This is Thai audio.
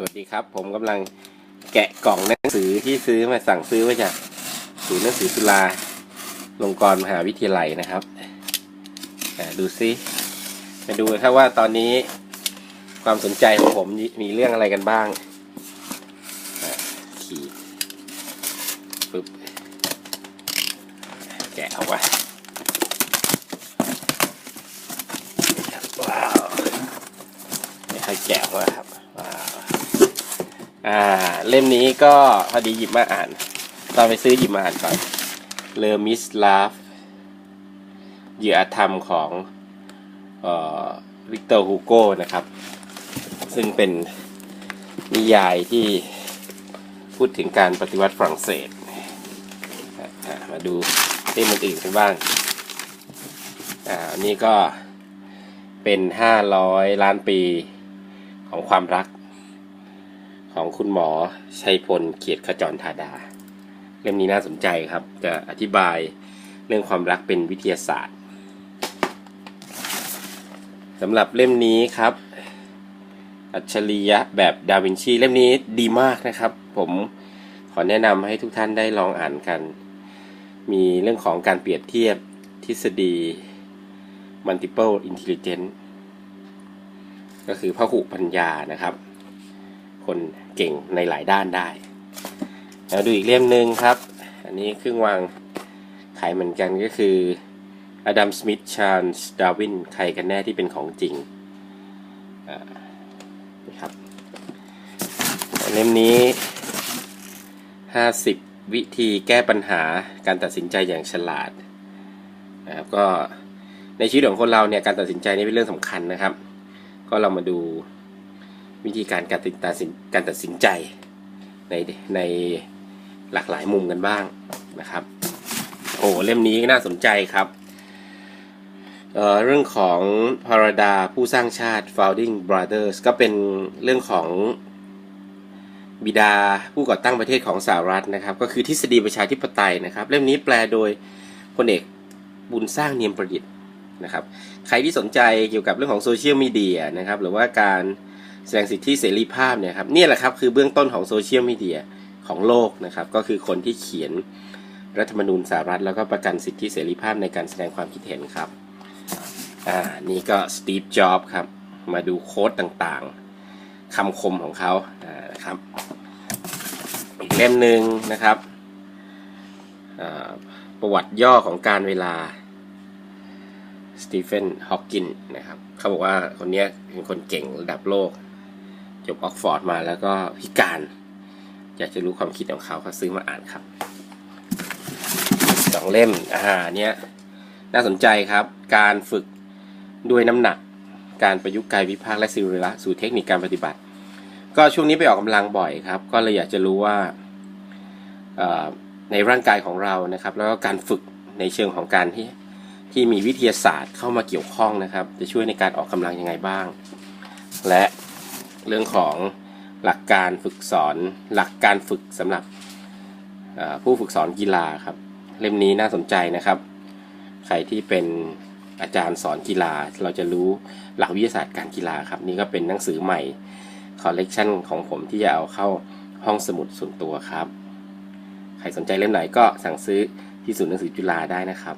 สวัสดีครับ ผมกำลังแกะกล่องหนังสือที่ซื้อมาสั่งซื้อมาจากศูนย์หนังสือจุฬาลงกรณ์มหาวิทยาลัยนะครับดูซิมาดูครับว่าตอนนี้ความสนใจของผมมีเรื่องอะไรกันบ้างขีดปึ๊บแกะออกมาว้าวไม่ค่อยแกะออกมาครับ อ่า เล่มนี้ก็พอดีหยิบมาอ่าน ตอนไปซื้อหยิบมาอ่านก่อนเลอมิสลาฟเหยื่อธรรมของออวิกเตอร์ฮูโก้นะครับ ซึ่งเป็นนิยายที่พูดถึงการปฏิวัติฝรั่งเศส มาดูเล่มอื่นกันบ้าง อ่านนี่ก็เป็น 500 ล้านปีของความรัก ของคุณหมอชัยพลเกียรติขจรธาดา เล่มนี้น่าสนใจครับ จะอธิบายเรื่องความรักเป็นวิทยาศาสตร์สำหรับเล่มนี้ครับ อัจฉริยะแบบดาวินชีเล่มนี้ดีมากนะครับ ผมขอแนะนำให้ทุกท่านได้ลองอ่านกัน มีเรื่องของการเปรียบเทียบทฤษฎี multiple intelligence ก็คือพหุปัญญานะครับ คนเก่งในหลายด้านได้แล้วดูอีกเล่มหนึ่งครับ อันนี้เครื่องวางขายเหมือนกันก็คืออดัมสมิธชาร์ลส์ดาวินใครกันแน่ที่เป็นของจริงอ่านะครับเล่มนี้ 50 วิธีแก้ปัญหาการตัดสินใจอย่างฉลาดนะครับก็ในชีวิตของคนเราเนี่ยการตัดสินใจนี่เป็นเรื่องสำคัญนะครับ ก็เรามาดู วิธีการการตัดสินการตัดสินใจในในหลากหลายมุมกันบ้างนะครับ โอ้เล่มนี้น่าสนใจครับเเรื่องของพาราดาผู้สร้างชาติ founding brothers ก็เป็นเรื่องของบิดาผู้ก่อตั้งประเทศของสหรัฐนะครับ ก็คือทฤษฎีประชาธิปไตยนะครับ เล่มนี้แปลโดยพลเอกบุญสร้างเนียมประดิษฐ์นะครับ ใครที่สนใจเกี่ยวกับเรื่องของโซเชียลมีเดียนะครับ หรือว่าการ แสดงสิทธิเสรีภาพเนี่ยครับนี่แหละครับคือเบื้องต้นของโซเชียลมีเดียของโลกนะครับ ก็คือคนที่เขียนรัฐธรรมนูญสหรัฐ แล้วก็ประกันสิทธิเสรีภาพในการแสดงความคิดเห็นครับอ่านี่ก็สตีฟจ็อบครับ มาดูโค้ดต่างๆคำคมของเขาอ่านะครับอีกเล่มหนึ่งนะครับประวัติย่อของการเวลาสตีเฟนฮอว์กินนะครับเขาบอกว่าคนนี้เป็นคนเก่งระดับโลก จบออกฟอร์ดมาแล้วก็พิการ อยากจะรู้ความคิดของเขาเขาซื้อมาอ่านครับสองเล่มอ่าเนี้ยน่าสนใจครับ การฝึกด้วยน้ำหนัก การประยุกต์กายวิภาคและสิริระสู่เทคนิคการปฏิบัติ ก็ช่วงนี้ไปออกกำลังบ่อยครับ ก็เลยอยากจะรู้ว่าในร่างกายของเรานะครับ แล้วก็การฝึกในเชิงของการที่ที่มีวิทยาศาสตร์เข้ามาเกี่ยวข้องนะครับ จะช่วยในการออกกำลังยังไงบ้าง และ เรื่องของหลักการฝึกสอนหลักการฝึกสำหรับผู้ฝึกสอนกีฬาครับ เล่มนี้น่าสนใจนะครับ ใครที่เป็นอาจารย์สอนกีฬา เราจะรู้หลักวิทยาศาสตร์การกีฬาครับ นี่ก็เป็นหนังสือใหม่คอลเลกชันของผมที่จะเอาเข้าห้องสมุดส่วนตัวครับ ใครสนใจเล่มไหนก็สั่งซื้อที่ศูนย์หนังสือจุฬาได้นะครับ